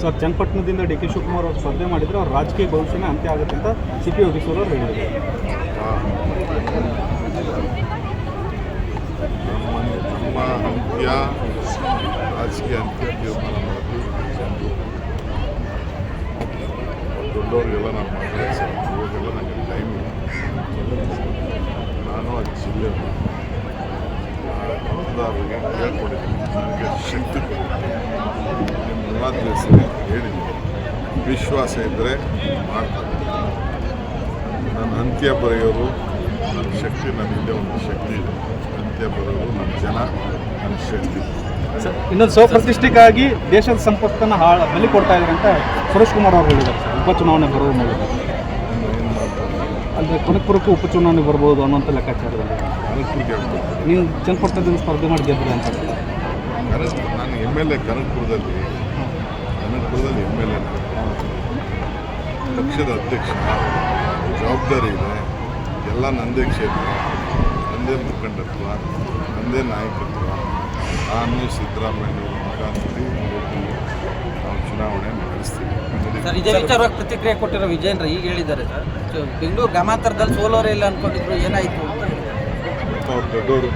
Sir, ಚನ್ನಪಟ್ಟಣದಿಂದ D K Shivakumar ಅವರು ಸ್ಪರ್ಧೆ ಮಾಡಿದರೆ ಅವ್ರ ರಾಜಕೀಯ ಭವಿಷ್ಯನೇ ಅಂತ್ಯ ಆಗುತ್ತೆ ಅಂತ ಸಿ ಪಿ ಯೋಗೇಶ್ವರ್ ಅವರು ಹೇಳಿದರು ಅಂತ್ಯ ರಾಜಕೀಯ ಅಂತ್ಯ ತೀರ್ಮಾನ ಮಾಡೋದು ಜನರು ದೊಡ್ಡವರಿಗೆಲ್ಲ ನಾನು ಮಾತಾಡ್ತೀನಿ ಇವಾಗೆಲ್ಲ ನನಗೆ ಟೈಮ್ ಇಲ್ಲ ನಾನು ಆ ಜಿಲ್ಲೆ ಹೇಳ್ಕೊಟ್ಟಿದ್ದೀನಿ. ನನಗೆ ಶಕ್ತಿ ನಿಮ್ಮ ಹೇಳಿದ್ದೀನಿ. ವಿಶ್ವಾಸ ಇದ್ದರೆ ಮಾಡ್ತಾರೆ. ನನ್ನ ಅಂತ್ಯ ಬರೆಯೋರು ನನ್ನ ಶಕ್ತಿ ನನ್ನಿಂದ ಒಂದು ಶಕ್ತಿ ಇದೆ. ಅಂತ್ಯ ಬರೆಯೋರು ನಮ್ಮ ಜನ ನನ್ನ ಶಕ್ತಿ. ಸರ್ ಇನ್ನೊಂದು ಸ್ವಪ್ರತಿಷ್ಠೆಗಾಗಿ ದೇಶದ ಸಂಪತ್ತನ್ನು ಹಾಳು ಬಲಿ ಕೊಡ್ತಾ ಇದ್ದಾರೆ ಅಂತ ಸುರೇಶ್ ಕುಮಾರ್ ಅವರು ಹೇಳಿದ್ದಾರೆ ಸರ್ ಉಪಚುನಾವಣೆ ಬರೋ ಮೂಲಕ ಅಂದರೆ ಕನಕಪುರಕ್ಕೂ ಉಪಚುನಾವಣೆ ಬರ್ಬೋದು ಅನ್ನೋಂಥ ಲೆಕ್ಕಾಚಾರದಲ್ಲಿ. ನೀವು ಚನ್ನಪಟ್ಟಣದಿಂದ ಸ್ಪರ್ಧೆ ಮಾಡಿ ಗೆದ್ದರೆ ಅಂತ. ನಾನು ಎಂ ಎಲ್ ಎ ಕನಕಪುರದಲ್ಲಿ ಕನಕಪುರದಲ್ಲಿ ಎಂ ಎಲ್ ಎ ಪಕ್ಷದ ಅಧ್ಯಕ್ಷ ಜವಾಬ್ದಾರಿ ಇದೆ. ಎಲ್ಲ ನಂದೇ ಕ್ಷೇತ್ರ ನಂದೇ ಮುಖಂಡತ್ವ ನಂದೇ ನಾಯಕತ್ವ. ನಾನು ಸಿದ್ದರಾಮಯ್ಯ ಮುಖಾಂತರಿ ನಾವು ಚುನಾವಣೆ ನಡೆಸ್ತೀವಿ. ಸರ್ ಇದೇ ವಿಚಾರವಾಗಿ ಪ್ರತಿಕ್ರಿಯೆ ಕೊಟ್ಟಿರೋ ವಿಜಯೇಂದ್ರ ಈಗ ಹೇಳಿದ್ದಾರೆ ಸರ್. ಬೆಂಗಳೂರು ಗ್ರಾಮಾಂತರದಲ್ಲಿ ಸೋಲೋರೇ ಇಲ್ಲ ಅನ್ಕೊಂಡಿದ್ರು ಏನಾಯ್ತು ಅವ್ರು ದೊಡ್ಡವರು.